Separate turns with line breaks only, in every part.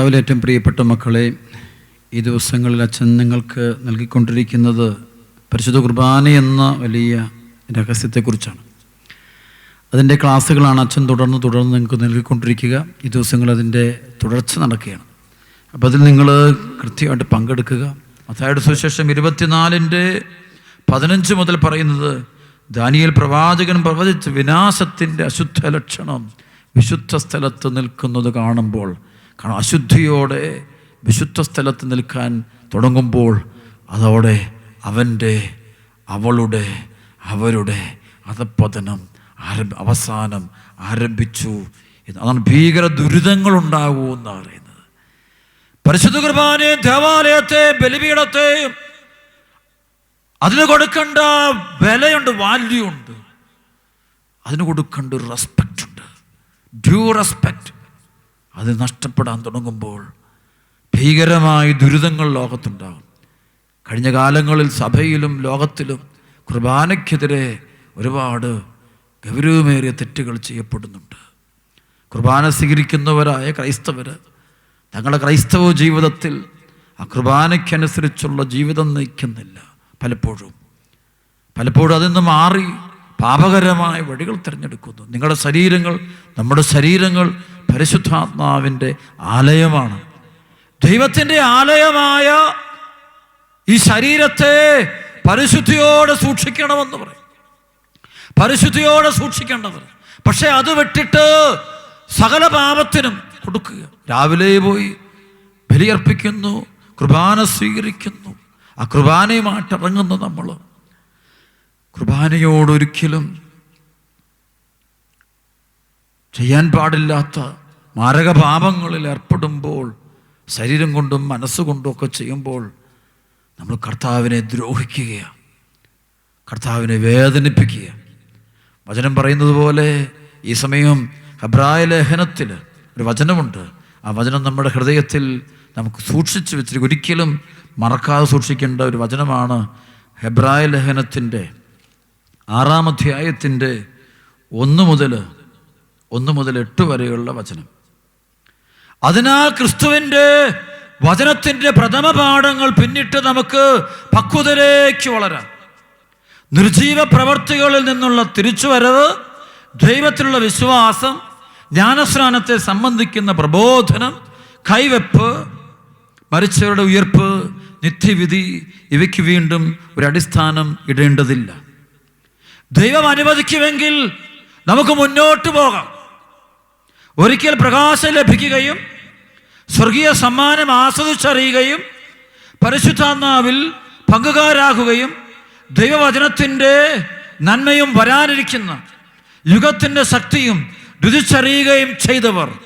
കർത്താവിൽ ഏറ്റവും പ്രിയപ്പെട്ട മക്കളെ ഈ ദിവസങ്ങളിൽ അച്ഛൻ നിങ്ങൾക്ക് നൽകിക്കൊണ്ടിരിക്കുന്നത് പരിശുദ്ധ കുർബാന എന്ന വലിയ രഹസ്യത്തെക്കുറിച്ചാണ്. അതിന്റെ ക്ലാസ്സുകളാണ് അച്ഛൻ തുടർന്ന് തുടർന്ന് നിങ്ങൾക്ക് നൽകിക്കൊണ്ടിരിക്കുക. ഈ ദിവസങ്ങൾ അതിന്റെ തുടർച്ച നടക്കുകയാണ്. അപ്പോൾ അതിൽ നിങ്ങൾ കൃത്യമായിട്ട് പങ്കെടുക്കുക. അതായത് സുശേഷം ഇരുപത്തിനാലിന്റെ പതിനഞ്ച് മുതൽ പറയുന്നത് ദാനിയൽ പ്രവാചകൻ പ്രവചിച്ച് വിനാശത്തിന്റെ അശുദ്ധ ലക്ഷണം വിശുദ്ധ സ്ഥലത്ത് നിൽക്കുന്നത് കാണുമ്പോൾ കാരണം അശുദ്ധിയോടെ വിശുദ്ധ സ്ഥലത്ത് നിൽക്കാൻ തുടങ്ങുമ്പോൾ അതോടെ അവന്റെ അവളുടെ അവരുടെ അധപ്പതനം ആരംഭ അവസാനം ആരംഭിച്ചു അതാണ് ഭീകര ദുരിതങ്ങൾ എന്ന് പറയുന്നത്. പരിശുദ്ധ കുർബാനെ ദേവാലയത്തെ ബലിപീഠത്തെ അതിന് കൊടുക്കേണ്ട വിലയുണ്ട് വാല്യൂ ഉണ്ട്. അതിന് കൊടുക്കേണ്ട ഒരു റെസ്പെക്റ്റ് ഉണ്ട്. ഡ്യൂ റെസ്പെക്റ്റ് അത് നഷ്ടപ്പെടാൻ തുടങ്ങുമ്പോൾ ഭീകരമായ ദുരിതങ്ങൾ ലോകത്തുണ്ടാകും. കഴിഞ്ഞ കാലങ്ങളിൽ സഭയിലും ലോകത്തിലും കുർബാനയ്ക്കെതിരെ ഒരുപാട് ഗൗരവമേറിയ തെറ്റുകൾ ചെയ്യപ്പെടുന്നുണ്ട്. കുർബാന സ്വീകരിക്കുന്നവരായ ക്രൈസ്തവർ തങ്ങളുടെ ക്രൈസ്തവ ജീവിതത്തിൽ ആ കുർബാനയ്ക്കനുസരിച്ചുള്ള ജീവിതം നയിക്കുന്നില്ല പലപ്പോഴും. പലപ്പോഴും അതിൽ നിന്ന് മാറി പാപകരമായ വഴികൾ തിരഞ്ഞെടുക്കുന്നു. നിങ്ങളുടെ ശരീരങ്ങൾ നമ്മുടെ ശരീരങ്ങൾ പരിശുദ്ധാത്മാവിന്റെ ആലയമാണ്. ദൈവത്തിന്റെ ആലയമായ ഈ ശരീരത്തെ പരിശുദ്ധിയോടെ സൂക്ഷിക്കണമെന്ന് പറയും. പരിശുദ്ധിയോടെ സൂക്ഷിക്കേണ്ടത്. പക്ഷെ അത് വിട്ടിട്ട് സകല പാപത്തിനും കൊടുക്കുക. രാവിലെ പോയി ബലിയർപ്പിക്കുന്നു കുർബാന സ്വീകരിക്കുന്നു. ആ കുർബാനയുമായിട്ടിറങ്ങുന്നു നമ്മൾ. കുർബാനയോടൊരിക്കലും ചെയ്യാൻ പാടില്ലാത്ത മാരക പാപങ്ങളിൽ ഏർപ്പെടുമ്പോൾ ശരീരം കൊണ്ടും മനസ്സുകൊണ്ടും ഒക്കെ ചെയ്യുമ്പോൾ നമ്മൾ കർത്താവിനെ ദ്രോഹിക്കുകയാണ് കർത്താവിനെ വേദനിപ്പിക്കുക. വചനം പറയുന്നത് പോലെ ഈ സമയം ഹബ്രായ ലേഖനത്തിൽ ഒരു വചനമുണ്ട്. ആ വചനം നമ്മുടെ ഹൃദയത്തിൽ നമുക്ക് സൂക്ഷിച്ചു വെച്ചിരിക്കും. ഒരിക്കലും മറക്കാതെ സൂക്ഷിക്കേണ്ട ഒരു വചനമാണ് ഹെബ്രായ ലേഖനത്തിന്റെ ആറാം അധ്യായത്തിന്റെ ഒന്ന് മുതൽ ഒന്ന് മുതൽ എട്ട് വരെയുള്ള വചനം. അതിനാൽ ക്രിസ്തുവിന്റെ വചനത്തിന്റെ പ്രഥമ പാഠങ്ങൾ പിന്നിട്ട് നമുക്ക് പക്വതയിലേക്ക് വളരാം. നിർജീവ പ്രവർത്തികളിൽ നിന്നുള്ള തിരിച്ചുവരവ് ദൈവത്തിലുള്ള വിശ്വാസം ജ്ഞാനസ്നാനത്തെ സംബന്ധിക്കുന്ന പ്രബോധനം കൈവെപ്പ് മരിച്ചവരുടെ ഉയർപ്പ് നിത്യവിധി ഇവയ്ക്ക് വീണ്ടും ഒരു അടിസ്ഥാനം ഇടേണ്ടതില്ല. ദൈവം അനുവദിക്കുമെങ്കിൽ നമുക്ക് മുന്നോട്ട് പോകാം. ഒരിക്കൽ പ്രകാശം ലഭിക്കുകയും സ്വർഗീയ സമ്മാനം ആസ്വദിച്ചറിയുകയും പരിശുദ്ധാത്മാവിൽ പങ്കുകാരാകുകയും ദൈവവചനത്തിന്റെ നന്മയും വരാനിരിക്കുന്ന യുഗത്തിന്റെ ശക്തിയും രുചിച്ചറിയുകയും ചെയ്തവർ.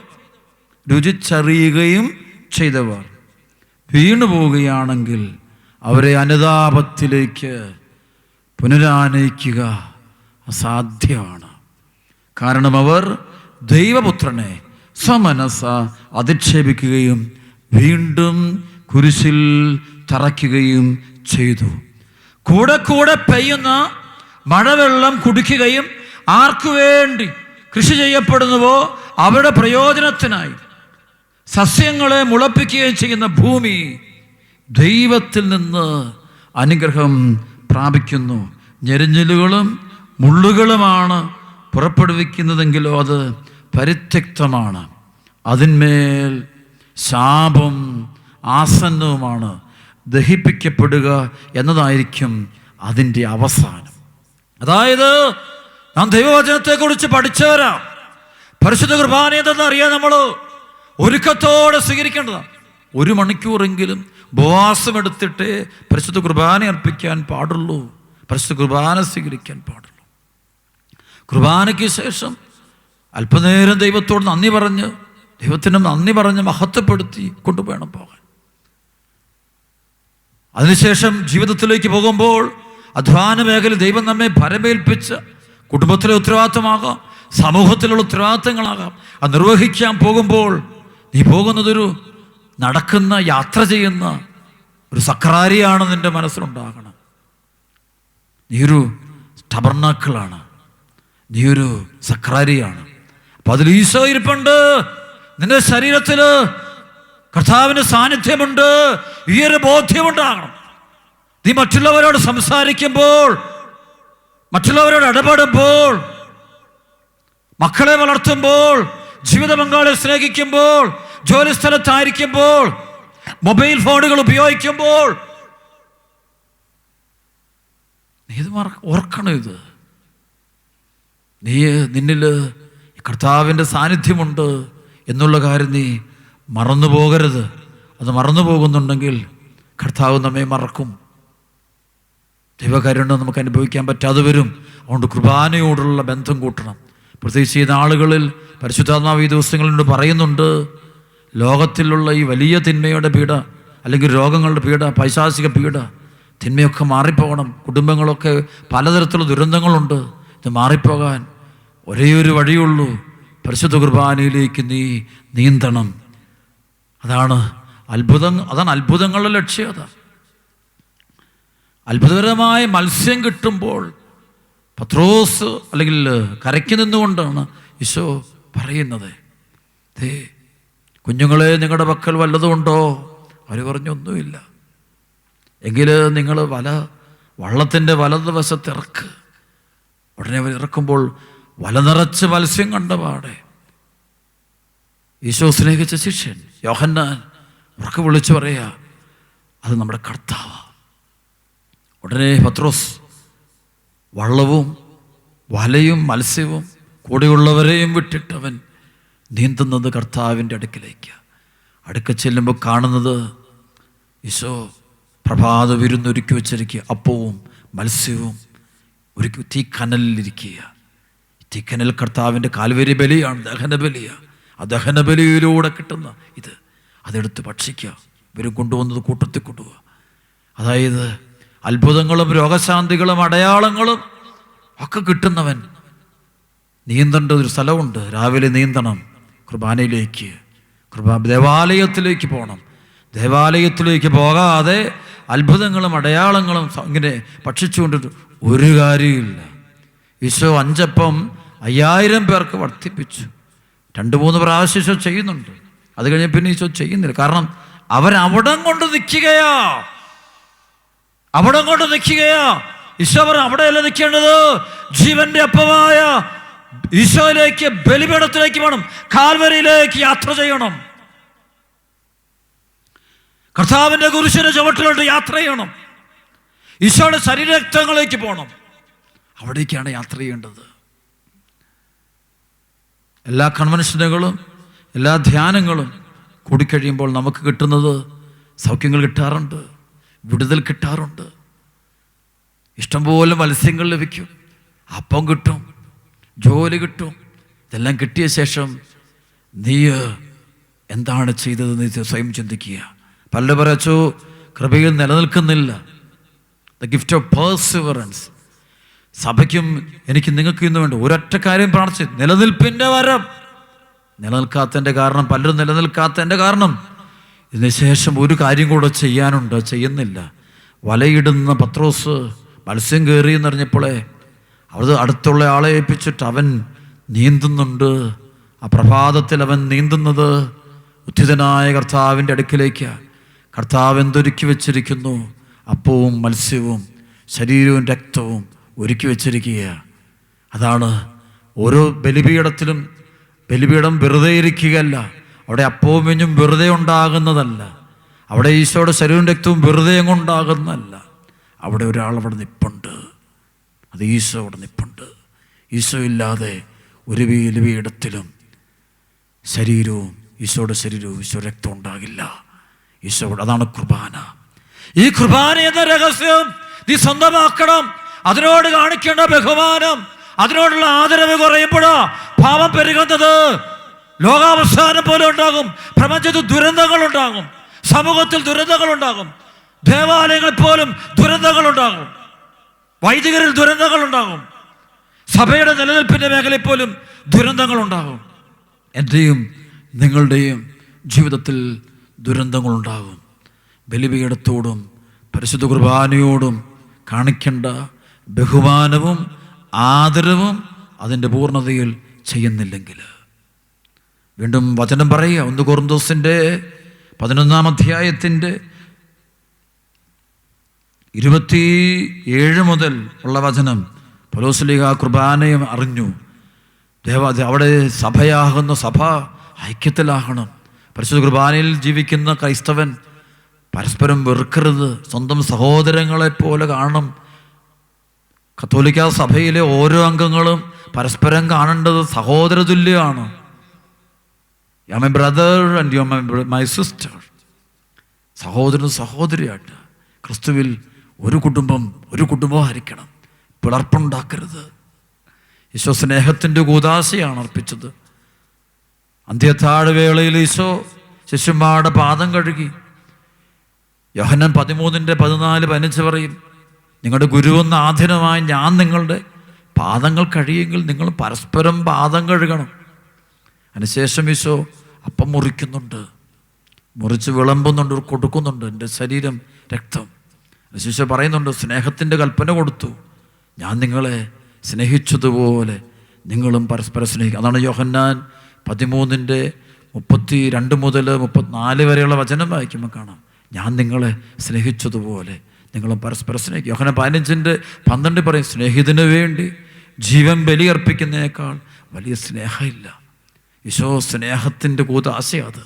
രുചിച്ചറിയുകയും ചെയ്തവർ. വീണു പോവുകയാണെങ്കിൽ അവരെ അനുതാപത്തിലേക്ക് പുനരാനയിക്കുക അസാധ്യമാണ്. കാരണം അവർ ദൈവപുത്രനെ സമനസ അധിക്ഷേപിക്കുകയും വീണ്ടും കുരിശിൽ തറയ്ക്കുകയും ചെയ്തു. കൂടെ കൂടെ പെയ്യുന്ന മഴവെള്ളം കുടിക്കുകയും ആർക്കു വേണ്ടി കൃഷി ചെയ്യപ്പെടുന്നുവോ അവരുടെ പ്രയോജനത്തിനായി സസ്യങ്ങളെ മുളപ്പിക്കുകയും ചെയ്യുന്ന ഭൂമി ദൈവത്തിൽ നിന്ന് അനുഗ്രഹം പ്രാപിക്കുന്നു. ഞെരിഞ്ഞിലുകളും മുള്ളുകളുമാണ് പുറപ്പെടുവിക്കുന്നതെങ്കിലോ അത് പരിത്യക്തമാണ്. അതിന്മേൽ ശാപം ആസന്നവുമാണ്. ദഹിപ്പിക്കപ്പെടുക എന്നതായിരിക്കും അതിന്റെ അവസാനം. അതായത് നാം ദൈവവചനത്തെക്കുറിച്ച് പഠിച്ചവരാം. പരിശുദ്ധ കുർബാന എന്തെന്ന് അറിയാൻ നമ്മൾ ഒരുക്കത്തോടെ സ്വീകരിക്കേണ്ടതാണ്. ഒരു മണിക്കൂറെങ്കിലും ഉപവാസമെടുത്തിട്ട് പരിശുദ്ധ കുർബാന അർപ്പിക്കാൻ പാടുള്ളൂ. പരിശുദ്ധ കുർബാന സ്വീകരിക്കാൻ പാടുള്ളൂ. കുർബാനയ്ക്ക് ശേഷം അല്പനേരം ദൈവത്തോട് നന്ദി പറഞ്ഞ് ദൈവത്തിന് നന്ദി പറഞ്ഞ് മഹത്വപ്പെടുത്തി കൊണ്ടുപോകണം പോകാൻ. അതിനുശേഷം ജീവിതത്തിലേക്ക് പോകുമ്പോൾ അധ്വാന മേഖല ദൈവം നമ്മെ ഭരമേൽപ്പിച്ച് കുടുംബത്തിലെ ഉത്തരവാദിത്തമാകാം സമൂഹത്തിലുള്ള ഉത്തരവാദിത്തങ്ങളാകാം അത് നിർവഹിക്കാൻ പോകുമ്പോൾ നീ പോകുന്നതൊരു നടക്കുന്ന യാത്ര ചെയ്യുന്ന ഒരു സക്രാരിയാണ് നിന്റെ മനസ്സിലുണ്ടാകണം. നീ ഒരു ടബർനാക്കിളാണ് നീ ഒരു സക്രാരിയാണ്. അപ്പൊ അതിൽ ഈശോ ഇരിപ്പുണ്ട്. നിന്റെ ശരീരത്തിൽ കർത്താവിന് സാന്നിധ്യമുണ്ട്. ഈ ഒരു ബോധ്യമുണ്ടാകണം. നീ മറ്റുള്ളവരോട് സംസാരിക്കുമ്പോൾ മറ്റുള്ളവരോട് ഇടപെടുമ്പോൾ മക്കളെ വളർത്തുമ്പോൾ ജീവിത പങ്കാളിയെ സ്നേഹിക്കുമ്പോൾ ജോലി സ്ഥലത്തായിരിക്കുമ്പോൾ മൊബൈൽ ഫോണുകൾ ഉപയോഗിക്കുമ്പോൾ. നീ ഇത് ഓർക്കണം ഇത്? നീ നിന്നിൽ കർത്താവിന്റെ സാന്നിധ്യമുണ്ട് എന്നുള്ള കാര്യം നീ മറന്നു പോകരുത്. അത് മറന്നു പോകുന്നുണ്ടെങ്കിൽ കർത്താവ് നമ്മെ മറക്കും. ദൈവകാരുണ്യം നമുക്ക് അനുഭവിക്കാൻ പറ്റാതെ വരും. അതുകൊണ്ട് കുർബാനയോടുള്ള ബന്ധം കൂട്ടണം. പ്രത്യേകിച്ച് ഈ നാളുകളിൽ പരിശുദ്ധാത്മാവ് ഈ ദിവസങ്ങളിലൂടെ പറയുന്നുണ്ട് ലോകത്തിലുള്ള ഈ വലിയ തിന്മയുടെ പീഡ അല്ലെങ്കിൽ രോഗങ്ങളുടെ പീഡ പൈശാസിക പീഡ തിന്മയൊക്കെ മാറിപ്പോകണം. കുടുംബങ്ങളൊക്കെ പലതരത്തിലുള്ള ദുരന്തങ്ങളുണ്ട്. ഇത് മാറിപ്പോകാൻ ഒരേ ഒരു വഴിയുള്ളൂ പരിശുദ്ധ കുർബാനയിലേക്ക് നീ നീന്തണം. അതാണ് അത്ഭുതം അതാണ് അത്ഭുതങ്ങളുടെ ലക്ഷ്യം അതാണ് അത്ഭുതകരമായ മത്സ്യം കിട്ടുമ്പോൾ പത്രോസ് അല്ലെങ്കിൽ കരയ്ക്ക് നിന്നുകൊണ്ടാണ് ഈശോ പറയുന്നത്. ദേ കുഞ്ഞുങ്ങളെ നിങ്ങളുടെ പക്കൽ വല്ലതുമുണ്ടോ? അവർ പറഞ്ഞൊന്നുമില്ല. എങ്കിൽ നിങ്ങൾ വല വള്ളത്തിന്റെ വലതുവശത്ത് ഇറക്ക്. ഉടനെ അവർ ഇറക്കുമ്പോൾ വല നിറച്ച് മത്സ്യം കണ്ട പാടെ ഈശോ സ്നേഹിച്ച ശിഷ്യൻ യോഹന്നാൻ ഉറക്കെ വിളിച്ചു പറയാ അത് നമ്മുടെ കർത്താവ. ഉടനെ പത്രോസ് വള്ളവും വലയും മത്സ്യവും കൂടെയുള്ളവരെയും വിട്ടിട്ടവൻ നീന്തുന്നത് കർത്താവിന്റെ അടുക്കിലേക്ക്. അടുക്ക ചെല്ലുമ്പോൾ കാണുന്നത് ഈശോ പ്രഭാത വിരുന്നൊരുക്കി വെച്ചിരിക്കുക അപ്പവും മത്സ്യവും ഒരുക്കി തീക്കനലിലിരിക്കുക തീക്കനൽ കർത്താവിന്റെ കാൽവരി ബലിയാണ് ദഹന ബലിയാണ് ആ ദഹന ബലിയിലൂടെ കിട്ടുന്ന ഇത്. അതെടുത്ത് ഭക്ഷിക്കുക. ഇവർ കൊണ്ടുവന്നത് കൂട്ടത്തിൽ കൊണ്ടുപോവുക. അതായത് അത്ഭുതങ്ങളും രോഗശാന്തികളും അടയാളങ്ങളും ഒക്കെ കിട്ടുന്നവൻ നീന്തേണ്ട ഒരു സ്ഥലമുണ്ട്. രാവിലെ നീന്തണം. കുർബാനയിലേക്ക് കുർബാ ദേവാലയത്തിലേക്ക് പോകണം. ദേവാലയത്തിലേക്ക് പോകാതെ അത്ഭുതങ്ങളും അടയാളങ്ങളും ഇങ്ങനെ ഭക്ഷിച്ചുകൊണ്ടിട്ട് ഒരു കാര്യമില്ല ഈശോ അഞ്ചപ്പം അയ്യായിരം പേർക്ക് വർദ്ധിപ്പിച്ചു. രണ്ട് മൂന്ന് പ്രാവശ്യം ഈശോ ചെയ്യുന്നുണ്ട്. അത് കഴിഞ്ഞ് പിന്നെ ഈശോ ചെയ്യുന്നില്ല. കാരണം അവരവിടം കൊണ്ട് നിൽക്കുകയാ. അവിടെ കൊണ്ട് നിൽക്കുകയാ. ഈശോ പറഞ്ഞു അവിടെയല്ല നിൽക്കേണ്ടത്? ജീവന്റെ അപ്പമായ ഈശോയിലേക്ക് ബലിപീഠത്തിലേക്ക് വേണം. കാൽവരിയിലേക്ക് യാത്ര ചെയ്യണം. കർത്താവിന്റെ കുരിശിന്റെ ചുവട്ടിലോട്ട് യാത്ര ചെയ്യണം. ഈശോയുടെ ശരീരരക്തങ്ങളിലേക്ക് പോകണം. അവിടേക്കാണ് യാത്ര ചെയ്യേണ്ടത്. എല്ലാ കൺവെൻഷനുകളും എല്ലാ ധ്യാനങ്ങളും കൂടിക്കഴിയുമ്പോൾ നമുക്ക് കിട്ടുന്നത് സൗഖ്യങ്ങൾ കിട്ടാറുണ്ട് വിടുതൽ കിട്ടാറുണ്ട്. ഇഷ്ടംപോലെ മത്സ്യങ്ങൾ ലഭിക്കും. അപ്പം കിട്ടും ജോലി കിട്ടും. ഇതെല്ലാം കിട്ടിയ ശേഷം നീ എന്താണ് ചെയ്തതെന്ന് സ്വയം ചിന്തിക്കുക. പല്ല പറച്ചു കൃപയിൽ നിലനിൽക്കുന്നില്ല. ദ ഗിഫ്റ്റ് ഓഫ് പേഴ്സിവറൻസ് സഭയ്ക്കും എനിക്ക് നിങ്ങൾക്ക് ഇന്ന് വേണ്ട ഒരൊറ്റ കാര്യം പ്രാർത്ഥിച്ച് നിലനിൽപ്പിന്റെ വരം. നിലനിൽക്കാത്തതിന്റെ കാരണം പലരും നിലനിൽക്കാത്തതിന്റെ കാരണം. ഇതിന് ശേഷം ഒരു കാര്യം കൂടെ ചെയ്യാനുണ്ട് ചെയ്യുന്നില്ല. വലയിടുന്ന പത്രോസ് മത്സ്യം കയറി എന്നറിഞ്ഞപ്പോളേ അത് അടുത്തുള്ള ആളെ ഏൽപ്പിച്ചിട്ട് അവൻ നീന്തുന്നുണ്ട്. ആ പ്രഭാതത്തിൽ അവൻ നീന്തുന്നത് ഉദ്ധിതനായ കർത്താവിന്റെ അടുക്കിലേക്ക്. കർത്താവ് എന്തൊരുക്കി വെച്ചിരിക്കുന്നു? അപ്പവും മത്സ്യവും ശരീരവും രക്തവും ഒരുക്കി വെച്ചിരിക്കുക അതാണ് ഓരോ ബലിപീഠത്തിലും ബലിപീഠം വെറുതെ ഇരിക്കുകയല്ല അവിടെ അപ്പവും മെഞ്ഞും വെറുതെ ഉണ്ടാകുന്നതല്ല. അവിടെ ഈശോയുടെ ശരീരവും രക്തവും വെറുതെ അങ്ങുണ്ടാകുന്നതല്ല അവിടെ ഒരാൾ അവിടെ നിപ്പുണ്ട്. അത് ഈശോ അവിടെ നിപ്പുണ്ട്. ഈശോ ഇല്ലാതെ ഒരു ബലിപീഠത്തിലും ശരീരവും ഈശോയുടെ ശരീരവും ഈശോ രക്തം ഉണ്ടാകില്ല. ഈശോ അതാണ് കുർബാന. ഈ കുർബാന എന്ന രഹസ്യം നീ സ്വന്തമാക്കണം. അതിനോട് കാണിക്കേണ്ട ബഹുമാനം അതിനോടുള്ള ആദരവ് കുറയുമ്പോഴാ പാപം പെരുകുന്നത്. ലോകാവസാനം പോലെ ഉണ്ടാകും. പ്രപഞ്ചത്തിൽ ദുരന്തങ്ങൾ ഉണ്ടാകും. സമൂഹത്തിൽ ദുരന്തങ്ങൾ ഉണ്ടാകും. ദേവാലയങ്ങളിൽ പോലും ദുരന്തങ്ങൾ ഉണ്ടാകും. വൈദികരിൽ ദുരന്തങ്ങൾ ഉണ്ടാകും. സഭയുടെ നിലനിൽപ്പിന്റെ മേഖലയിൽ പോലും ദുരന്തങ്ങൾ ഉണ്ടാകും. എന്റെയും നിങ്ങളുടെയും ജീവിതത്തിൽ ദുരന്തങ്ങൾ ഉണ്ടാകും. ബലിപീഠത്തോടും പരിശുദ്ധ കുർബാനയോടും കാണിക്കേണ്ട ബഹുമാനവും ആദരവും അതിന്റെ പൂർണതയിൽ ചെയ്യുന്നില്ലെങ്കിൽ. വീണ്ടും വചനം പറയുക. ഒന്ന് കോർന്തോസിന്റെ പതിനൊന്നാം അധ്യായത്തിന്റെ ഇരുപത്തി ഏഴ് മുതൽ ഉള്ള വചനം പൊലോസ്ലിക കുർബാനയും അറിഞ്ഞു. ദേവ അവിടെ സഭയാകുന്ന സഭ ഐക്യത്തിലാകണം. പരിശുദ്ധ കുർബാനയിൽ ജീവിക്കുന്ന ക്രൈസ്തവൻ പരസ്പരം വെറുക്കരുത്. സ്വന്തം സഹോദരങ്ങളെ പോലെ കാണണം. കത്തോലിക്ക സഭയിലെ ഓരോ അംഗങ്ങളും പരസ്പരം കാണേണ്ടത് സഹോദര തുല്യമാണ്. You my brother and you my my sister സഹോദരൻ സഹോദരിയായിട്ട് ക്രിസ്തുവിൽ ഒരു കുടുംബം ഒരു കുടുംബം ഹരിക്കണം പിളർപ്പുണ്ടാക്കരുത്. ഈശോ സ്നേഹത്തിന്റെ കൂതാശയാണ് അർപ്പിച്ചത്. അന്ത്യത്താഴ് വേളയിൽ ഈശോ ശിഷ്യന്മാരുടെ പാദം കഴുകി. യോഹനൻ പതിമൂന്നിന്റെ പതിനാല് പതിനഞ്ച് പറയും നിങ്ങളുടെ ഗുരുവെന്ന ആധീനമായി ഞാൻ നിങ്ങളുടെ പാദങ്ങൾ കഴിയുമെങ്കിൽ നിങ്ങൾ പരസ്പരം പാദം കഴുകണം. അതിനുശേഷം ഈശോ അപ്പം മുറിക്കുന്നുണ്ട്. മുറിച്ച് വിളമ്പുന്നുണ്ട് കൊടുക്കുന്നുണ്ട്. എന്റെ ശരീരം രക്തം. അതിനുശേഷം പറയുന്നുണ്ട് സ്നേഹത്തിന്റെ കൽപ്പന കൊടുത്തു. ഞാൻ നിങ്ങളെ സ്നേഹിച്ചതുപോലെ നിങ്ങളും പരസ്പരം സ്നേഹിക്കും. അതാണ് യോഹന്നാൻ പതിമൂന്നിന്റെ മുപ്പത്തി രണ്ട് മുതൽ മുപ്പത്തിനാല് വരെയുള്ള വചനം വായിക്കുമ്പോൾ കാണാം. ഞാൻ നിങ്ങളെ സ്നേഹിച്ചതുപോലെ നിങ്ങളും പരസ്പരം സ്നേഹിക്കും. യോഹന പതിനഞ്ചിന്റെ പന്ത്രണ്ട് പറയും സ്നേഹിതന് വേണ്ടി ജീവൻ ബലിയർപ്പിക്കുന്നതിനേക്കാൾ വലിയ സ്നേഹമില്ല. ഈശോ സ്നേഹത്തിന്റെ കൂതാശയത്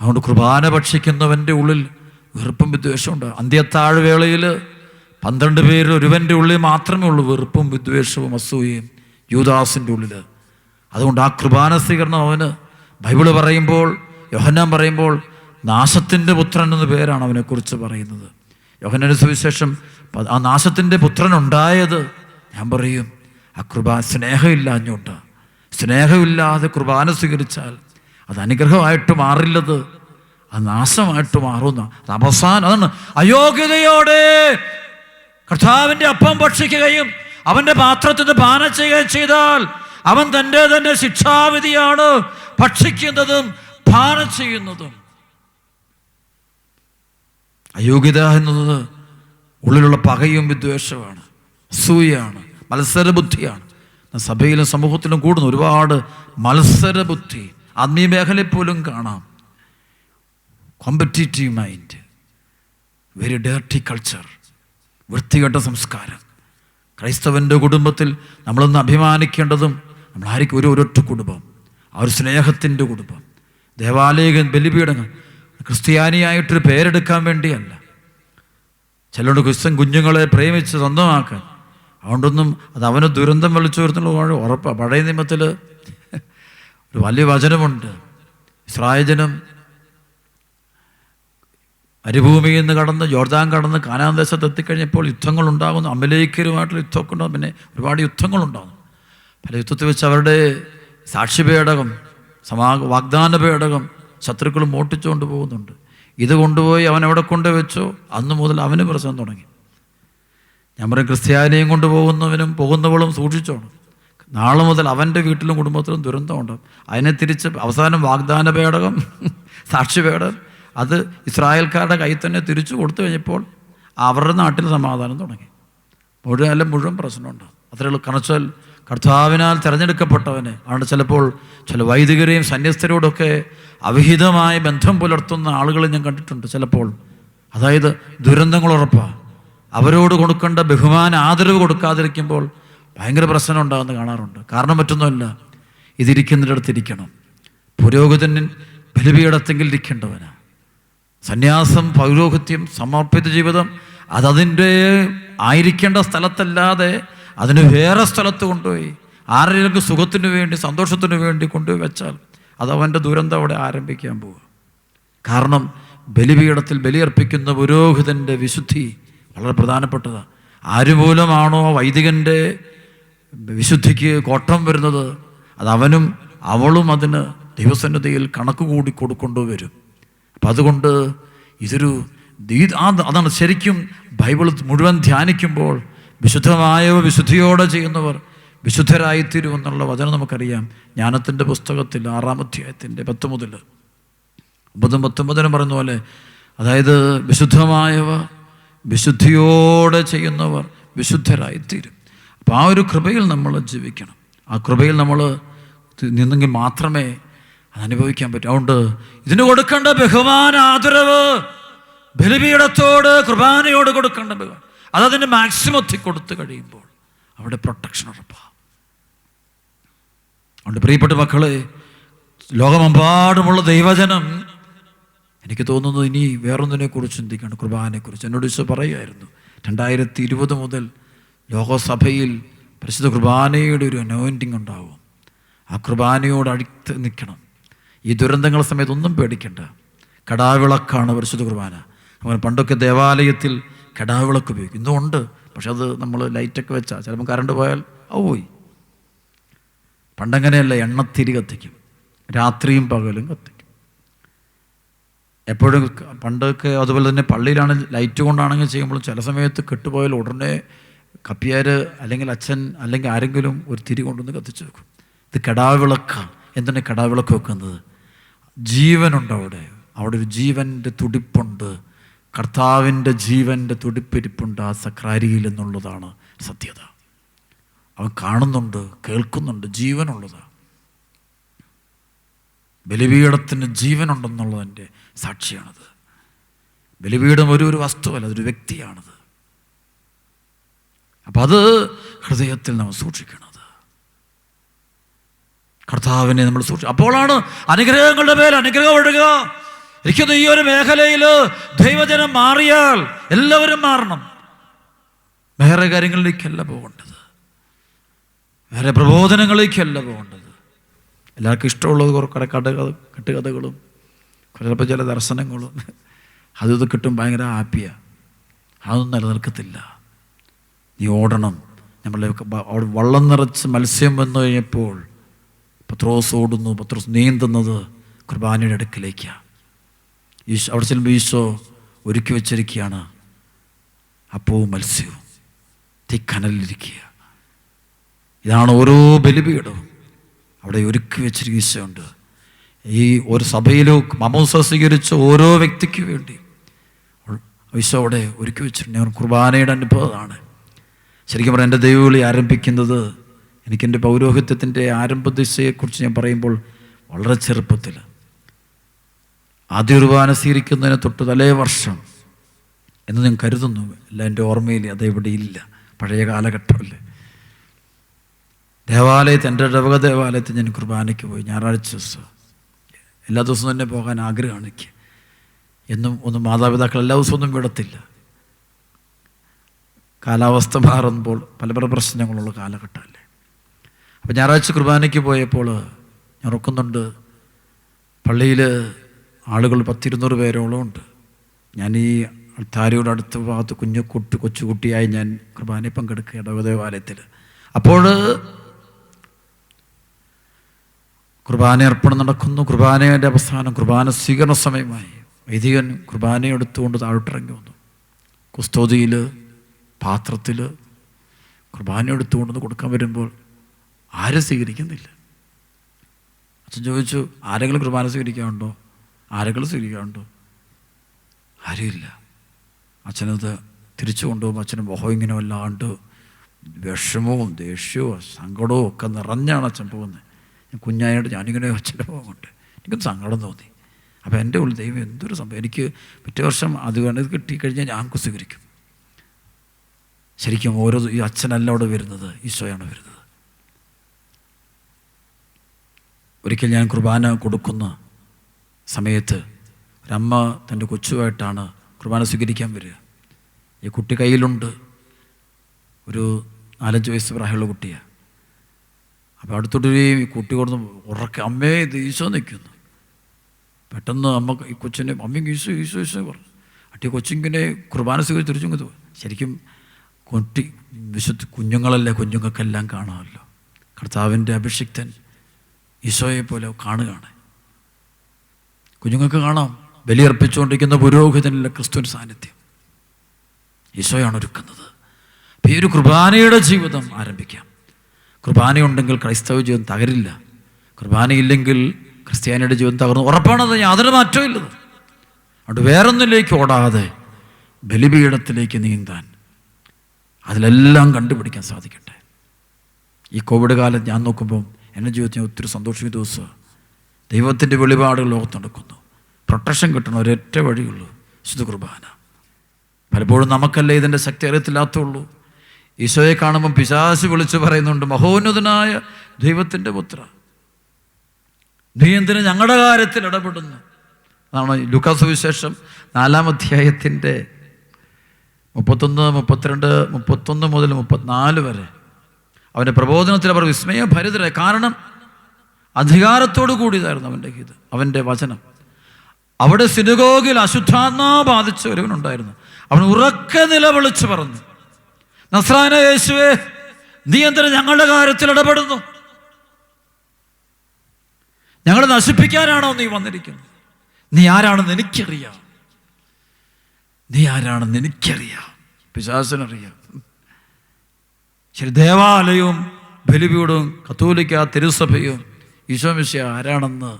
അതുകൊണ്ട് കുർബാന ഭക്ഷിക്കുന്നവന്റെ ഉള്ളിൽ വെറുപ്പും വിദ്വേഷമുണ്ട്. അന്ത്യത്താഴ്വേളയിൽ പന്ത്രണ്ട് പേരിൽ ഒരുവന്റെ ഉള്ളിൽ മാത്രമേ ഉള്ളൂ വെറുപ്പും വിദ്വേഷവും അസൂയയും യൂദാസിന്റെ ഉള്ളിൽ. അതുകൊണ്ട് ആ കൃപാന സ്വീകരണം അവന് ബൈബിൾ പറയുമ്പോൾ യോഹന്നാൻ പറയുമ്പോൾ നാശത്തിന്റെ പുത്രൻ എന്ന പേരാണ് അവനെക്കുറിച്ച് പറയുന്നത്. യോഹന്നാന്റെ സുവിശേഷം ആ നാശത്തിന്റെ പുത്രനുണ്ടായത് ഞാൻ പറയും ആ കൃപ സ്നേഹമില്ലാഞ്ഞുണ്ട് സ്നേഹമില്ലാതെ കുർബാന സ്വീകരിച്ചാൽ അത് അനുഗ്രഹമായിട്ട് മാറില്ലത്. അത് നാശമായിട്ട് മാറുന്ന അത് അവസാനം അതാണ് അയോഗ്യതയോടെ കർത്താവിന്റെ അപ്പം ഭക്ഷിക്കുകയും അവന്റെ പാത്രത്തിൽ നിന്ന് പാനം ചെയ്യുകയും ചെയ്താൽ അവൻ തന്റെ തന്നെ ശിക്ഷാവിധിയാണ് ഭക്ഷിക്കുന്നതും പാനം ചെയ്യുന്നതും. അയോഗ്യത എന്നത് ഉള്ളിലുള്ള പകയും വിദ്വേഷമാണ് അസൂയാണ് മത്സരബുദ്ധിയാണ്. സഭയിലും സമൂഹത്തിലും കൂടുന്ന ഒരുപാട് മത്സരബുദ്ധി ആത്മീയ മേഖലയിൽ പോലും കാണാം. Competitive mind very dirty culture വൃത്തികെട്ട സംസ്കാരം. ക്രൈസ്തവന്റെ കുടുംബത്തിൽ നമ്മളൊന്ന് അഭിമാനിക്കേണ്ടതും നമ്മളായിരിക്കും ഒരു ഒരൊറ്റ കുടുംബം ആ ഒരു സ്നേഹത്തിന്റെ കുടുംബം. ദേവാലയ ബലിപീഠങ്ങൾ ക്രിസ്ത്യാനിയായിട്ടൊരു പേരെടുക്കാൻ വേണ്ടിയല്ല. ചിലരുടെ ക്രിസ്ത്യൻ കുഞ്ഞുങ്ങളെ പ്രേമിച്ച് സ്വന്തമാക്കാൻ. അതുകൊണ്ടൊന്നും അത് അവന് ദുരന്തം വിളിച്ചു വരുന്നുള്ള ഉറപ്പാണ് പഴയ നിയമത്തിൽ ഒരു വലിയ വചനമുണ്ട്. ഇസ്രായജനം മരുഭൂമിയിൽ നിന്ന് കടന്ന് ജോർദാൻ കടന്ന് കാനാൻ ദേശത്ത് എത്തിക്കഴിഞ്ഞപ്പോൾ യുദ്ധങ്ങൾ ഉണ്ടാകുന്നു അമലേക്കരുമായിട്ടുള്ള യുദ്ധമൊക്കെ ഉണ്ടാകും പിന്നെ ഒരുപാട് യുദ്ധങ്ങളുണ്ടാകുന്നു. പല യുദ്ധത്തിൽ വെച്ച് അവരുടെ സാക്ഷിപേടകം സമാ വാഗ്ദാന പേടകം ശത്രുക്കൾ മോട്ടിച്ചുകൊണ്ട് പോകുന്നുണ്ട്. ഇത് കൊണ്ടുപോയി അവൻ എവിടെ കൊണ്ട് വെച്ചോ അന്ന് മുതൽ അവന് പ്രശ്നം തുടങ്ങി. ഞാൻ പറയും ക്രിസ്ത്യാനിയും കൊണ്ടുപോകുന്നവനും പോകുന്നവളും സൂക്ഷിച്ചോണം. നാളെ മുതൽ അവന്റെ വീട്ടിലും കുടുംബത്തിലും ദുരന്തമുണ്ടാകും അതിനെ തിരിച്ച് അവസാനം വാഗ്ദാന പേടകം സാക്ഷി പേടകം അത് ഇസ്രായേൽക്കാരുടെ കയ്യിൽ തന്നെ തിരിച്ചു കൊടുത്തു കഴിഞ്ഞപ്പോൾ അവരുടെ നാട്ടിൽ സമാധാനം തുടങ്ങി. മുഴുവൻ അല്ല മുഴുവൻ പ്രശ്നമുണ്ട്. അത്രയുള്ള കണച്ചാൽ കർത്താവിനാൽ തിരഞ്ഞെടുക്കപ്പെട്ടവന് അതുകൊണ്ട് ചിലപ്പോൾ ചില വൈദികരെയും സന്യസ്തരോടൊക്കെ അവിഹിതമായ ബന്ധം പുലർത്തുന്ന ആളുകളെ ഞാൻ കണ്ടിട്ടുണ്ട് ചിലപ്പോൾ. അതായത് ദുരന്തങ്ങൾ ഉറപ്പാണ് അവരോട് കൊടുക്കേണ്ട ബഹുമാന ആദരവ് കൊടുക്കാതിരിക്കുമ്പോൾ ഭയങ്കര പ്രശ്നം ഉണ്ടാകുന്ന കാണാറുണ്ട്. കാരണം മറ്റൊന്നുമല്ല ഇതിരിക്കുന്നിടത്ത് ഇരിക്കണം പുരോഹിതൻ ബലിപീഠത്തെങ്കിൽ ഇരിക്കേണ്ടവനാണ് സന്യാസം പൗരോഹിത്യം സമർപ്പിത ജീവിതം അതതിന്റെ ആയിരിക്കേണ്ട സ്ഥലത്തല്ലാതെ അതിന് വേറെ സ്ഥലത്ത് കൊണ്ടുപോയി. ആരെങ്കിലും സുഖത്തിന് വേണ്ടി സന്തോഷത്തിന് വേണ്ടി കൊണ്ടുപോയി വെച്ചാൽ അത് അവന്റെ ദുരന്തം അവിടെ ആരംഭിക്കാൻ പോവുക. കാരണം ബലിപീഠത്തിൽ ബലിയർപ്പിക്കുന്ന പുരോഹിതന്റെ വിശുദ്ധി വളരെ പ്രധാനപ്പെട്ടതാണ് ആരുമൂലമാണോ വൈദികന്റെ വിശുദ്ധിക്ക് കോട്ടം വരുന്നത്? അത് അവനും അവളും അതിന് ദൈവസന്നിധിയിൽ കണക്ക് കൂടി കൊടുക്കൊണ്ടുവരും അപ്പം അതുകൊണ്ട് ഇതൊരു അതാണ് ശരിക്കും ബൈബിൾ മുഴുവൻ ധ്യാനിക്കുമ്പോൾ വിശുദ്ധമായവ വിശുദ്ധിയോടെ ചെയ്യുന്നവർ വിശുദ്ധരായിത്തീരുമെന്നുള്ള വചനം നമുക്കറിയാം. ജ്ഞാനത്തിന്റെ പുസ്തകത്തിൽ ആറാം അധ്യായത്തിന്റെ പത്ത് മുതൽ. ഒമ്പതും പത്തൊമ്പതിനും പറയുന്ന പോലെ അതായത് വിശുദ്ധമായവ വിശുദ്ധിയോടെ ചെയ്യുന്നവർ വിശുദ്ധരായിത്തീരും. അപ്പോൾ ആ ഒരു കൃപയിൽ നമ്മൾ ജീവിക്കണം. ആ കൃപയിൽ നമ്മൾ നിന്നെങ്കിൽ മാത്രമേ അനുഭവിക്കാൻ പറ്റും. അതുകൊണ്ട് ഇതിന് കൊടുക്കേണ്ട ബഹുമാന ആദരവ് ബലിപീഠത്തോട് കൃപാനയോട് കൊടുക്കേണ്ട ബഹുമാനം. അതതിന്റെ മാക്സിമത്തിൽ കൊടുത്തു കഴിയുമ്പോൾ അവിടെ പ്രൊട്ടക്ഷൻ ഉറപ്പാണ് അതുകൊണ്ട് പ്രിയപ്പെട്ട മക്കളെ ലോകമെമ്പാടുമുള്ള ദൈവജനം എനിക്ക് തോന്നുന്നു ഇനി വേറൊന്നിനെ കുറിച്ച് ചിന്തിക്കണം. കുർബാനയെക്കുറിച്ച്. എന്നോട് ഈശോ പറയുമായിരുന്നു രണ്ടായിരത്തി ഇരുപത് മുതൽ ലോകസഭയിൽ പരിശുദ്ധ കുർബാനയുടെ ഒരു അനോയിന്റിങ് ഉണ്ടാവും. ആ കുർബാനയോട് അടുത്ത് നിൽക്കണം. ഈ ദുരന്തങ്ങൾ സമയത്ത് ഒന്നും പേടിക്കണ്ട. കടാവിളക്കാണ് പരിശുദ്ധ കുർബാന. അങ്ങനെ പണ്ടൊക്കെ ദേവാലയത്തിൽ കടാവിളക്ക് ഉപയോഗിക്കും. ഇന്നും ഉണ്ട് പക്ഷെ അത് നമ്മൾ ലൈറ്റൊക്കെ വെച്ചാൽ ചിലപ്പോൾ കറണ്ട് പോയാൽ അത് പോയി. പണ്ടങ്ങനെയല്ല എണ്ണത്തിരി കത്തിക്കും. രാത്രിയും പകലും കത്തിക്കും. എപ്പോഴും പണ്ടൊക്കെ അതുപോലെ തന്നെ പള്ളിയിലാണ് ലൈറ്റ് കൊണ്ടാണെങ്കിൽ ചെയ്യുമ്പോൾ ചില സമയത്ത് കെട്ടുപോയാൽ ഉടനെ കപ്പിയാർ അല്ലെങ്കിൽ അച്ഛൻ അല്ലെങ്കിൽ ആരെങ്കിലും ഒരു തിരി കൊണ്ടുവന്ന് കത്തിച്ച് വെക്കും. ഇത് കിടാവിളക്കാണ്. എന്തിനാണ് കടാവിളക്ക് വെക്കുന്നത്? ജീവനുണ്ട് അവിടെ. അവിടെ ഒരു ജീവന്റെ തുടിപ്പുണ്ട്. കർത്താവിന്റെ ജീവന്റെ തുടിപ്പിരിപ്പുണ്ട് ആ സക്രാരിയിൽ എന്നുള്ളതാണ് സത്യത. അവൻ കാണുന്നുണ്ട് കേൾക്കുന്നുണ്ട് ജീവനുള്ളതാണ് ബലിപീഠത്തിന് ജീവനുണ്ടെന്നുള്ളതിന്റെ സാക്ഷിയാണത്. ബലിപീഠം ഒരു ഒരു വസ്തുവല്ല അതൊരു വ്യക്തിയാണത്. അപ്പം അത് ഹൃദയത്തിൽ നമ്മൾ സൂക്ഷിക്കണത്. കർത്താവിനെ നമ്മൾ സൂക്ഷിക്കും അപ്പോഴാണ് അനുഗ്രഹങ്ങളുടെ മേൽ അനുഗ്രഹം ഒഴുകുക. എനിക്കത് ഈ ഒരു മേഖലയിൽ ദൈവജനം മാറിയാൽ എല്ലാവരും മാറണം. വേറെ കാര്യങ്ങളിലേക്കല്ല പോകേണ്ടത്. വേറെ പ്രബോധനങ്ങളിലേക്കല്ല പോകേണ്ടത്. എല്ലാവർക്കും ഇഷ്ടമുള്ളത് കുറേ കുറേ കഥകൾ കെട്ടുകഥകളും ചിലപ്പോൾ ചില ദർശനങ്ങളും. അത് ഇത് കിട്ടും ഭയങ്കര ഹാപ്പിയാണ് അതൊന്നും നിലനിൽക്കത്തില്ല. നീ ഓടണം. നമ്മളെ അവിടെ വള്ളം നിറച്ച് മത്സ്യം വന്നു കഴിഞ്ഞപ്പോൾ പത്രോസ് ഓടുന്നു. പത്രോസ് നീന്തുന്നത് കുർബാനയുടെ അടുക്കിലേക്കാണ് ഈശോ അവിടെ ചെല്ലുമ്പോൾ ഈശോ ഒരുക്കി വെച്ചിരിക്കുകയാണ്. അപ്പവും മത്സ്യവും. തീക്കനലിരിക്കുക ഇതാണ് ഓരോ ബലിപീഠവും. അവിടെ ഒരുക്കി വെച്ചിരിക്കുന്ന ഈശോയുണ്ട്. ഈ ഒരു സഭയിലോ മമോസ സ്വീകരിച്ച ഓരോ വ്യക്തിക്ക് വേണ്ടി ഈശോ അവിടെ ഒരുക്കി വെച്ചിട്ടുണ്ട്. ഞാൻ കുർബാനയുടെ അനുഭവമാണ്. ശരിക്കും പറഞ്ഞാൽ എന്റെ ദൈവവിളി ആരംഭിക്കുന്നത് എനിക്കെന്റെ പൗരോഹിത്യത്തിന്റെ ആരംഭ ദിശയെക്കുറിച്ച് ഞാൻ പറയുമ്പോൾ വളരെ ചെറുപ്പത്തിൽ ആദ്യ കുർബാന സ്വീകരിക്കുന്നതിന് തൊട്ട് തലേ വർഷം എന്ന് ഞാൻ കരുതുന്നു. അല്ല എന്റെ ഓർമ്മയിൽ അതെവിടെ ഇല്ല. പഴയ കാലഘട്ടമല്ലേ ദേവാലയത്തിൽ എന്റെ ഇടവക ദേവാലയത്തിൽ ഞാൻ കുർബാനയ്ക്ക് പോയി ഞായറാഴ്ച ദിവസം. എല്ലാ ദിവസവും തന്നെ പോകാൻ ആഗ്രഹമാണ് എനിക്ക്. എന്നും ഒന്നും മാതാപിതാക്കൾ എല്ലാ ദിവസവും ഒന്നും വിടത്തില്ല. കാലാവസ്ഥ മാറുമ്പോൾ പല പല പ്രശ്നങ്ങളുള്ള കാലഘട്ടമല്ലേ. അപ്പോൾ ഞായറാഴ്ച കുർബാനയ്ക്ക് പോയപ്പോൾ ഞാൻ ഓർക്കുന്നുണ്ട് പള്ളിയിൽ ആളുകൾ പത്തിരുന്നൂറ് പേരോളം ഉണ്ട്. ഞാൻ ഈ അൾത്താരിയുടെ അടുത്ത ഭാഗത്ത് കുഞ്ഞു കുട്ടി കൊച്ചുകുട്ടിയായി ഞാൻ കുർബാനയിൽ പങ്കെടുക്കുക ഇടവദേവാലയത്തിൽ അപ്പോൾ കുർബാന അർപ്പണം നടക്കുന്നു. കുർബാനയുടെ അവസാനം കുർബാന സ്വീകരണ സമയമായി. വൈദികൻ കുർബാന എടുത്തുകൊണ്ട് താഴോട്ടിറങ്ങി വന്നു. കുസ്തോതിയിൽ പാത്രത്തിൽ കുർബാന എടുത്തുകൊണ്ടൊന്ന് കൊടുക്കാൻ വരുമ്പോൾ ആരും സ്വീകരിക്കുന്നില്ല. അച്ഛൻ ചോദിച്ചു ആരെങ്കിലും കുർബാന സ്വീകരിക്കാറുണ്ടോ? ആരെങ്കിലും സ്വീകരിക്കാറുണ്ടോ? ആരുമില്ല. അച്ഛനത് തിരിച്ചു കൊണ്ടുപോകുമ്പോൾ അച്ഛന് മുഖം ഇങ്ങനെ വല്ലാണ്ട് വിഷമവും ദേഷ്യവും സങ്കടവും ഒക്കെ നിറഞ്ഞാണ് അച്ഛൻ പോകുന്നത്. ഞാൻ കുഞ്ഞായിട്ട് ഞാനിങ്ങനെ അച്ഛന്റെ മുഖം കൊണ്ട് എനിക്കൊരു സങ്കടം തോന്നി. അപ്പോൾ എന്റെ ഉള്ളിൽ ദൈവം എന്തൊരു സംഭവം എനിക്ക് പിറ്റേ വർഷം അത് വേണ്ടത് കിട്ടിക്കഴിഞ്ഞാൽ ഞാൻ സ്വീകരിക്കും. ശരിക്കും ഓരോ ഈ അച്ഛനല്ല അവിടെ വരുന്നത് ഈശോയാണ് വരുന്നത്. ഒരിക്കൽ ഞാൻ കുർബാന കൊടുക്കുന്ന. സമയത്ത് ഒരമ്മ തന്റെ കൊച്ചുമായിട്ടാണ് കുർബാന സ്വീകരിക്കാൻ വരിക. ഈ കുട്ടി കയ്യിലുണ്ട്. ഒരു നാലഞ്ച് വയസ്സ് പ്രായമുള്ള കുട്ടിയാണ് അപ്പോൾ അടുത്തോട്ട് ഈ കുട്ടി കൊടുത്ത് ഉറക്കെ അമ്മേ ഇത് ഈശോ നിൽക്കുന്നു. പെട്ടെന്ന് അമ്മ ഈ കൊച്ചിനെ അമ്മയും ഈശോ ഈശോ ഈശോ പറഞ്ഞു. അട്ടി കൊച്ചിങ്ങനെ കുർബാന സ്വീകരിച്ച് തിരിച്ചു ശരിക്കും കുട്ടി വിശുദ്ധ കുഞ്ഞുങ്ങളല്ലേ കുഞ്ഞുങ്ങൾക്കെല്ലാം കാണാമല്ലോ. കർത്താവിന്റെ അഭിഷിക്തൻ ഈശോയെ പോലെ കാണുകയാണ്. കുഞ്ഞുങ്ങൾക്ക് കാണാം. ബലിയർപ്പിച്ചുകൊണ്ടിരിക്കുന്ന പുരോഹിതനിലെ ക്രിസ്തുവിൻ സാന്നിധ്യം. ഈശോയാണ് ഒരുക്കുന്നത്. അപ്പം ഈ ഒരു കുർബാനയുടെ ജീവിതം ആരംഭിക്കാം. കുർബാനയുണ്ടെങ്കിൽ ക്രൈസ്തവ ജീവിതം തകരില്ല. കുർബാനയില്ലെങ്കിൽ ക്രിസ്ത്യാനിയുടെ ജീവിതം തകർന്നു. ഉറപ്പാണത് യാതൊരു മാറ്റവും ഇല്ലത്. അതുകൊണ്ട് വേറൊന്നിലേക്ക് ഓടാതെ ബലിപീഠത്തിലേക്ക് നീന്താൻ അതിലെല്ലാം കണ്ടുപിടിക്കാൻ സാധിക്കട്ടെ. ഈ കോവിഡ് കാലം ഞാൻ നോക്കുമ്പോൾ എന്റെ ജീവിതത്തിൽ ഒത്തിരി സന്തോഷിക്കുന്ന ദിവസം ദൈവത്തിന്റെ വെളിപാടുകൾ ലോകത്ത് നടക്കുന്നു. പ്രൊട്ടക്ഷൻ കിട്ടണം ഒരൊറ്റ വഴിയുള്ളൂ വിശുദ്ധ കുർബാന. പലപ്പോഴും നമുക്കല്ലേ ഇതിന്റെ ശക്തി അറിയത്തില്ലാത്തുള്ളൂ. ഈശോയെ കാണുമ്പം പിശാസ് വിളിച്ചു പറയുന്നുണ്ട് മഹോന്നതനായ ദൈവത്തിന്റെ പുത്ര നീ എന്തിനു ഞങ്ങളുടെ കാര്യത്തിൽ ഇടപെടുന്നു? അതാണ് ലുക്കാസ് വിശേഷം നാലാം അധ്യായത്തിന്റെ മുപ്പത്തൊന്ന് മുപ്പത്തിരണ്ട് മുപ്പത്തൊന്ന് മുതൽ മുപ്പത്തിനാല് വരെ. അവന്റെ പ്രബോധനത്തിൽ അവർ വിസ്മയഭരിതരായി. കാരണം അധികാരത്തോടു കൂടിയതായിരുന്നു അവന്റെ ഗീത അവന്റെ വചനം. അവിടെ സിനുഗോഗിൽ അശുദ്ധാത്മാ ബാധിച്ച ഒരുവനുണ്ടായിരുന്നു. അവൻ ഉറക്കെ നിലവിളിച്ച് പറഞ്ഞു നസ്രാന യേശുവേ നീ എന്തിനാ ഞങ്ങളുടെ കാര്യത്തിൽ ഇടപെടുന്നു? ഞങ്ങൾ നശിപ്പിക്കാനാണോ നീ വന്നിരിക്കുന്നത്? നീ ആരാണെന്ന് എനിക്കറിയാം. നീ ആരാണെന്ന് എനിക്കറിയാം. പിശാസിനറിയാം ശരി ദേവാലയവും ബലിപീഠവും കത്തോലിക്ക തിരുസഭയും ഈശോമിശ ആരാണെന്ന്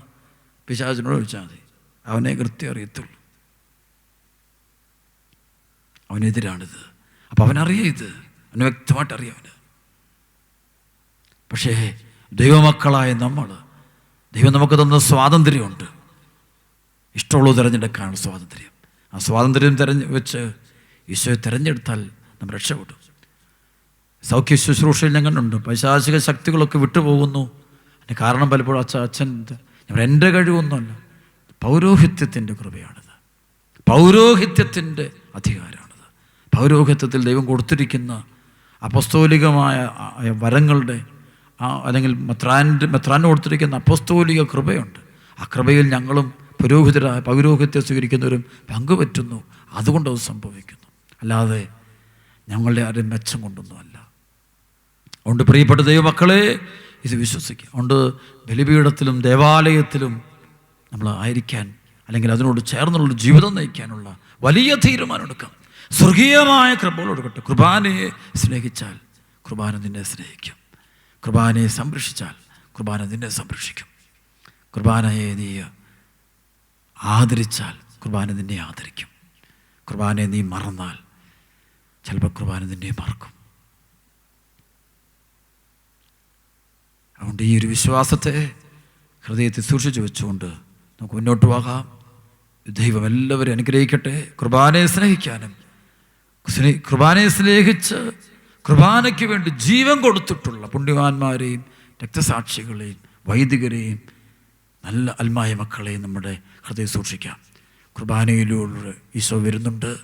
പിശാചിനോട് ചോദിച്ചാൽ മതി. അവനെ കൃത്യം അറിയത്തുള്ളൂ. അവനെതിരാണിത്. അപ്പം അവനറിയാം ഇത്. അവന് വ്യക്തമായിട്ട് അറിയാം അവന്. പക്ഷേ ദൈവമക്കളായ നമ്മൾ ദൈവം നമുക്ക് തന്ന സ്വാതന്ത്ര്യമുണ്ട്. ഇഷ്ടമുള്ളത് തിരഞ്ഞെടുക്കാനുള്ള സ്വാതന്ത്ര്യം. ആ സ്വാതന്ത്ര്യം തിരഞ്ഞ് വെച്ച് ഈശോയെ തിരഞ്ഞെടുത്താൽ നമ്മൾ രക്ഷപ്പെടും. സൗഖ്യ ശുശ്രൂഷയിൽ ഞങ്ങളുണ്ട് പൈശാചിക ശക്തികളൊക്കെ വിട്ടുപോകുന്നു. അതിന് കാരണം പലപ്പോഴും അച്ഛൻ അച്ഛൻ എന്റെ കഴിവൊന്നുമല്ല. പൗരോഹിത്യത്തിന്റെ കൃപയാണിത്. പൗരോഹിത്യത്തിന്റെ അധികാരമാണിത്. പൗരോഹിത്യത്തിൽ ദൈവം കൊടുത്തിരിക്കുന്ന അപസ്തോലികമായ വരങ്ങളുടെ ആ അല്ലെങ്കിൽ മെത്രാന്റെ മെത്രാൻ കൊടുത്തിരിക്കുന്ന അപസ്തോലിക കൃപയുണ്ട്. ആ കൃപയിൽ ഞങ്ങളും പുരോഹിതരായ പൗരോഹിത്യം സ്വീകരിക്കുന്നവരും പങ്കുപറ്റുന്നു. അതുകൊണ്ട് അത് സംഭവിക്കുന്നു. അല്ലാതെ ഞങ്ങളുടെ ആരും മെച്ചം കൊണ്ടൊന്നുമല്ല. അതുകൊണ്ട് പ്രിയപ്പെട്ട ദൈവമക്കളെ ഇത് വിശ്വസിക്കുക. അതുകൊണ്ട് ബലിപീഠത്തിലും ദേവാലയത്തിലും നമ്മൾ ആയിരിക്കാൻ അല്ലെങ്കിൽ അതിനോട് ചേർന്നുള്ള ജീവിതം നയിക്കാനുള്ള വലിയ തീരുമാനം എടുക്കാം. സ്വർഗീയമായ കൃപകൾ കൊടുക്കട്ടെ കുർബാനയെ സ്നേഹിച്ചാൽ കുർബാന നിന്നെ സ്നേഹിക്കും. കുർബാനയെ സംരക്ഷിച്ചാൽ കുർബാന നിന്നെ സംരക്ഷിക്കും. കുർബാനയെ നീ ആദരിച്ചാൽ കുർബാന നിന്നെ ആദരിക്കും. കുർബാനയെ നീ മറന്നാൽ ചിലപ്പോൾ കുർബാന നിന്നെ മറക്കും. അതുകൊണ്ട് ഈ ഒരു വിശ്വാസത്തെ ഹൃദയത്തിൽ സൂക്ഷിച്ചു വെച്ചുകൊണ്ട് നമുക്ക് മുന്നോട്ട് പോകാം. ദൈവം എല്ലാവരും അനുഗ്രഹിക്കട്ടെ. കുർബാനയെ സ്നേഹിക്കാനും. സ്നേ- കുർബാനയെ സ്നേഹിച്ച് കുർബാനയ്ക്ക് വേണ്ടി ജീവൻ കൊടുത്തിട്ടുള്ള പുണ്യവാന്മാരെയും രക്തസാക്ഷികളെയും വൈദികരെയും നല്ല അൽമായ മക്കളെയും നമ്മുടെ ഹൃദയം സൂക്ഷിക്കാം. കുർബാനയിലൂടെ ഈശോ വരുന്നുണ്ട്.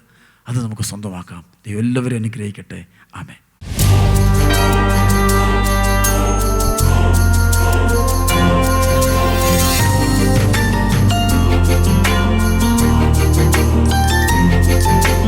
അത് നമുക്ക് സ്വന്തമാക്കാം. ദൈവം എല്ലാവരും അനുഗ്രഹിക്കട്ടെ. ആമേ Thank you.